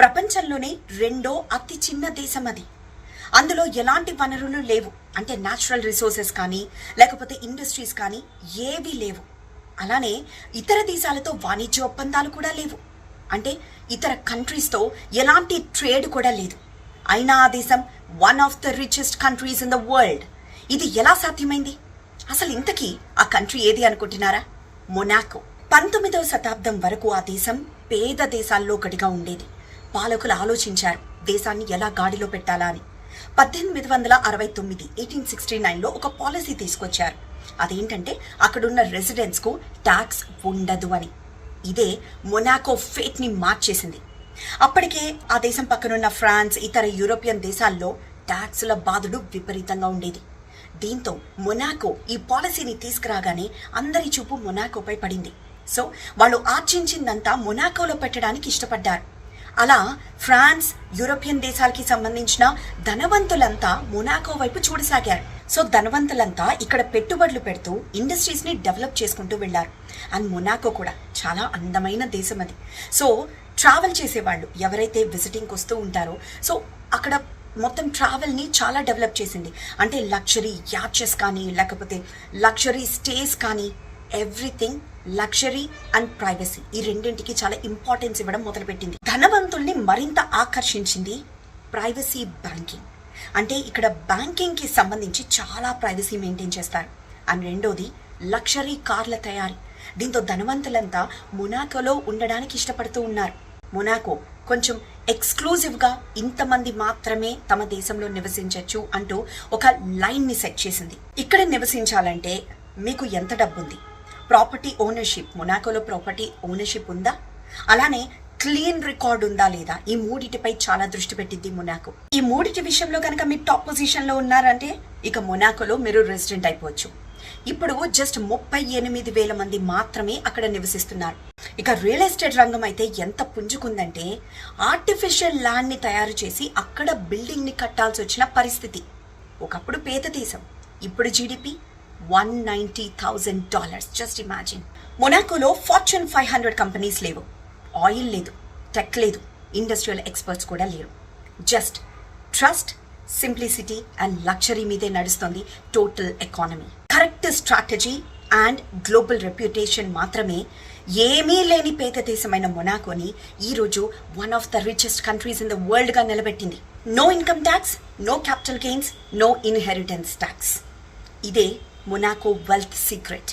ప్రపంచంలోనే రెండో అతి చిన్న దేశం అది. అందులో ఎలాంటి వనరులు లేవు. అంటే న్యాచురల్ రిసోర్సెస్ కానీ లేకపోతే ఇండస్ట్రీస్ కానీ ఏవి లేవు. అలానే ఇతర దేశాలతో వాణిజ్య ఒప్పందాలు కూడా లేవు. అంటే ఇతర కంట్రీస్తో ఎలాంటి ట్రేడ్ కూడా లేదు. అయినా ఆ దేశం one of the richest countries in the world ఇది ఎలా సాధ్యమైంది? అసలు ఇంతకీ ఆ కంట్రీ ఏది అనుకుంటున్నారా? మొనాకో పంతొమ్మిదవ శతాబ్దం వరకు ఆ దేశం పేద దేశాల్లో ఒకటిగా ఉండేది. పాలకులు ఆలోచించారు. దేశాన్ని ఎలా గాడిలో పెట్టాలా అని. పద్దెనిమిది వందల అరవై తొమ్మిది ఎయిటీన్ సిక్స్టీ నైన్లో ఒక పాలసీ తీసుకొచ్చారు. అదేంటంటే అక్కడున్న రెసిడెంట్స్కు ట్యాక్స్ ఉండదు అని. ఇదే మొనాకో ఫేట్ని మార్చేసింది. అప్పటికే ఆ దేశం పక్కనున్న ఫ్రాన్స్ ఇతర యూరోపియన్ దేశాల్లో ట్యాక్సుల బాధలు విపరీతంగా ఉండేది. దీంతో మొనాకో ఈ పాలసీని తీసుకురాగానే అందరి చూపు మొనాకోపై పడింది. సో వాళ్ళు ఆర్జించిందంతా మొనాకోలో పెట్టడానికి ఇష్టపడ్డారు. అలా ఫ్రాన్స్ యూరోపియన్ దేశాలకి సంబంధించిన ధనవంతులంతా మొనాకో వైపు చూడసాగారు. సో ధనవంతులంతా ఇక్కడ పెట్టుబడులు పెడుతూ ఇండస్ట్రీస్ని డెవలప్ చేసుకుంటూ వెళ్ళారు అండ్ మొనాకో కూడా చాలా అందమైన దేశం అది. సో ట్రావెల్ చేసేవాళ్ళు ఎవరైతే విజిటింగ్కి వస్తూ ఉంటారో సో అక్కడ మొత్తం ట్రావెల్ని చాలా డెవలప్ చేసింది. అంటే లగ్జరీ యాచెస్ కానీ లేకపోతే లగ్జరీ స్టేస్ కానీ ఎవ్రీథింగ్ లగ్జరీ అండ్ ప్రైవసీ ఈ రెండింటికి చాలా ఇంపార్టెన్స్ ఇవ్వడం మొదలుపెట్టింది. ధనవంతుల్ని మరింత ఆకర్షించింది ప్రైవసీ బ్యాంకింగ్. అంటే ఇక్కడ బ్యాంకింగ్కి సంబంధించి చాలా ప్రైవసీ మెయింటైన్ చేస్తారు. అండ్ రెండోది లక్షరీ కార్ల తయారీ. దీంతో ధనవంతులంతా మొనాకోలో ఉండడానికి ఇష్టపడుతూ ఉన్నారు. మొనాకో కొంచెం ఎక్స్క్లూజివ్గా ఇంతమంది మాత్రమే తమ దేశంలో నివసించవచ్చు అంటూ ఒక లైన్ని సెట్ చేసింది. ఇక్కడ నివసించాలంటే మీకు ఎంత డబ్బుంది? Property ownership. మొనాకోలో ప్రాపర్టీ ఓనర్షిప్ ఉందా? అలానే క్లీన్ రికార్డ్ ఉందా లేదా? ఈ మూడిటిపై చాలా దృష్టి పెట్టింది మొనాకో. ఈ మూడిటి విషయంలో కనుక మీరు టాప్ పొజిషన్లో ఉన్నారంటే ఇక మొనాకోలో మీరు రెసిడెంట్ అయిపోవచ్చు. ఇప్పుడు జస్ట్ ముప్పై ఎనిమిది వేల మంది మాత్రమే అక్కడ నివసిస్తున్నారు. ఇక రియల్ ఎస్టేట్ రంగం అయితే ఎంత పుంజుకుందంటే ఆర్టిఫిషియల్ ల్యాండ్ని తయారు చేసి అక్కడ బిల్డింగ్ని కట్టాల్సి వచ్చిన పరిస్థితి. ఒకప్పుడు పేద దేశం. ఇప్పుడు GDP one ninety thousand dollars. Just imagine. మొనాకోలో fortune five hundred companies లేవు. ఆయిల్ లేదు. టెక్ లేదు. ఇండస్ట్రియల్ ఎక్స్పర్ట్స్ కూడా లేరు. Just trust simplicity and luxury మీదే నడుస్తుంది total economy correct strategy and global reputation మాత్రమే ఏమీ లేని పేద దేశమైన మొనాకోని ఈరోజు one of the richest countries in the వరల్డ్గా నిలబెట్టింది. No income tax no capital gains no inheritance tax ఇదే మొనాకో వెల్త్ సీక్రెట్